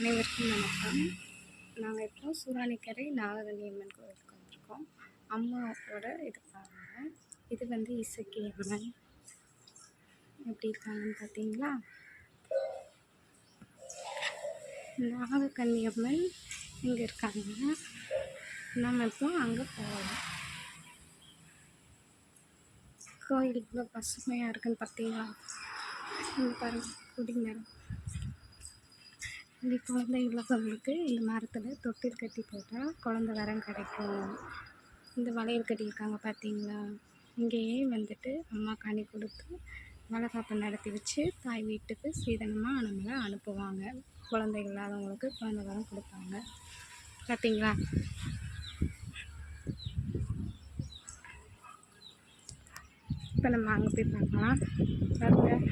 அனைவருக்கும் வணக்கம். நாங்கள் இப்போ சூராணிக்கரை நாகதனி அம்மன் கோவிலுக்கு வந்திருக்கோம். அம்மாவோட இது பாருங்க. இது வந்து இசக்கி அம்மன். எப்படி இருக்காங்கன்னு பார்த்தீங்களா நாகக்கன்னி அம்மன் இங்கே இருக்காங்க. நம்ம இப்போ அங்கே போகலாம். கோயில் இவ்வளோ பசுமையாக இருக்குன்னு பார்த்தீங்களா இங்கே குடிங்க இந்த குழந்தை உள்ளவங்களுக்கு இந்த மரத்தில் தொட்டில் கட்டி போட்டால் குழந்த வரம் கிடைக்கும். இந்த வளையல் கட்டியிருக்காங்க பார்த்தீங்களா இங்கேயே வந்துட்டு அம்மா கனி கொடுத்து வளகாப்பு நடத்தி வச்சு தாய் வீட்டுக்கு சீதனமாக நம்மளை அனுப்புவாங்க. குழந்தை இல்லாதவங்களுக்கு குழந்த வரம் கொடுப்பாங்க. பார்த்தீங்களா இப்போ நம்ம அங்கே போய் பார்க்கலாம். பாருங்கள்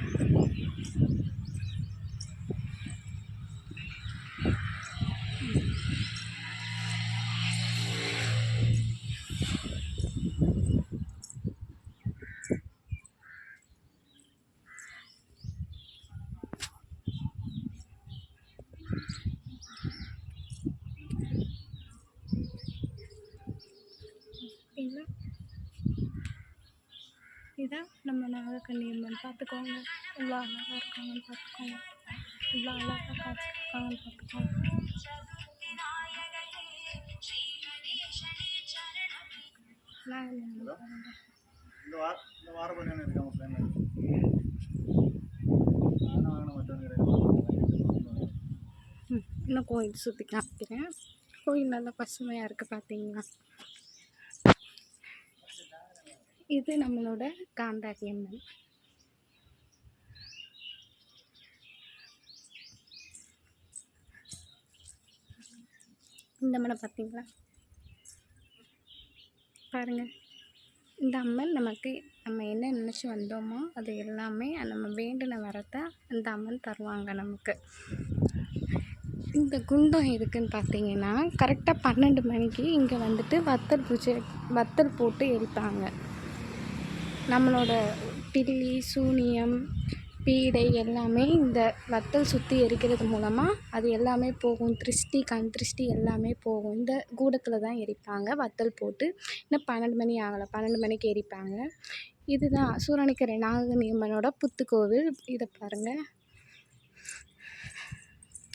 இதான் நம்ம நாகக்கன்னி அம்மன். பார்த்துக்கோங்க. இவ்வளோ அழகாக இருக்காங்கன்னு பார்த்துக்கோங்க. இவ்வளோ அழகாக காய்ச்சிருக்காங்கன்னு பார்த்துக்கோங்க. நாகக்கன்னி அம்மன் பாருங்க. இந்த இருக்காங்க பிள்ளைங்க இன்னும் கோயில் சுற்றி காமிக்கிறேன். கோயில் நல்லா பசுமையாக இருக்குது பார்த்தீங்களா? இது நம்மளோட காந்தாரி எண்ணெய் இந்த அம்மனை பார்த்தீங்களா பாருங்கள் இந்த அம்மன் நமக்கு நம்ம என்ன நினச்சி வந்தோமோ அது எல்லாமே நம்ம வேண்டின வரத்தை அந்த அம்மன் தருவாங்க நமக்கு. இந்த குண்டம் எதுக்குன்னு பார்த்தீங்கன்னா கரெக்டாக பன்னெண்டு மணிக்கு இங்கே வந்துட்டு வத்தல் பூஜை வத்தல் போட்டு எரிப்பாங்க நம்மளோட பில்லி சூனியம் பீடை எல்லாமே இந்த வத்தல் சுற்றி எரிக்கிறது மூலமாக அது எல்லாமே போகும். திருஷ்டி கண் திருஷ்டி எல்லாமே போகும். இந்த கூடத்தில் தான் எரிப்பாங்க. வத்தல் போட்டு இன்னும் பன்னெண்டு மணி ஆகலை. பன்னெண்டு மணிக்கு எரிப்பாங்க. இதுதான் சூரணிக்கரை நாகநியம்மனோட அம்மனோட புத்துக்கோவில். இதை பாருங்கள்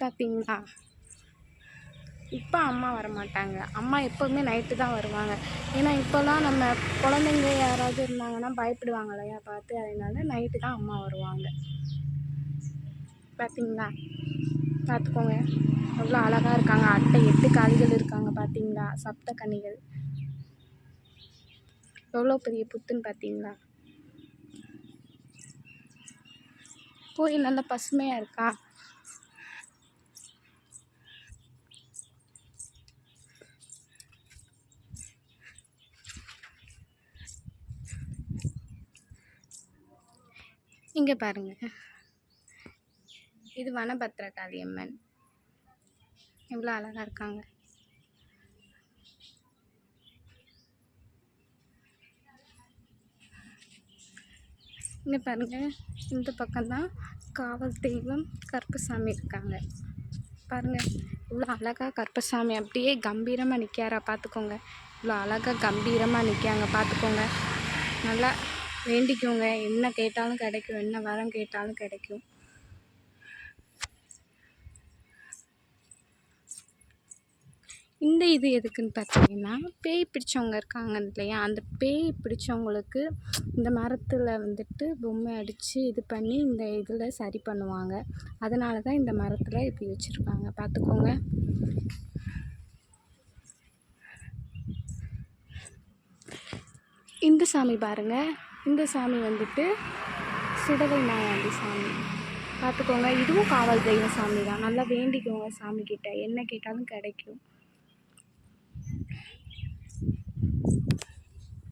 பார்த்தீங்களா இப்போ அம்மா வர மாட்டாங்க அம்மா எப்போதுமே நைட்டு தான் வருவாங்க. ஏன்னா இப்போல்லாம் நம்ம குழந்தைங்க யாராவது இருந்தாங்கன்னா பயப்படுவாங்க இல்லையா பார்த்து? அதனால நைட்டு தான் அம்மா வருவாங்க. பார்த்தீங்களா பார்த்துக்கோங்க எவ்வளோ அழகாக இருக்காங்க. அட்டை எட்டு காளிகள் இருக்காங்க பார்த்தீங்களா சப்த கனிகள். எவ்வளோ பெரிய புத்துன்னு பார்த்தீங்களா கோயில் நல்லா பசுமையாக இருக்கா? இங்கே பாருங்கள் இது வனபத்திரகாளி அம்மன் எவ்வளோ அழகாக இருக்காங்க. இங்கே பாருங்க. இந்த பக்கம்தான் காவல் தெய்வம் கருப்பசாமி இருக்காங்க. பாருங்கள் இவ்வளோ அழகாக கருப்பசாமி அப்படியே கம்பீரமாக நிற்காரா பார்த்துக்கோங்க இவ்வளோ அழகாக கம்பீரமாக நிற்காங்க பார்த்துக்கோங்க நல்லா வேண்டிக்கோங்க. என்ன கேட்டாலும் கிடைக்கும். என்ன வரம் கேட்டாலும் கிடைக்கும். இந்த இது எதுக்குன்னு பார்த்தீங்கன்னா பேய் பிடிச்சவங்க இருக்காங்க இல்லையா? அந்த பேய் பிடிச்சவங்களுக்கு இந்த மரத்தில் வந்துட்டு பொம்மை அடித்து இது பண்ணி இந்த இதில் சரி பண்ணுவாங்க. அதனால தான் இந்த மரத்தில் இப்படி வச்சுருக்காங்க. பார்த்துக்கோங்க இந்த சாமி பாருங்கள் இந்த சாமி வந்துட்டு சுடலை நாயாண்டி சாமி. பார்த்துக்கோங்க இதுவும் காவல் தெய்வ சாமி தான். நல்லா வேண்டிக்கோங்க சாமி கிட்ட என்ன கேட்டாலும் கிடைக்கும்.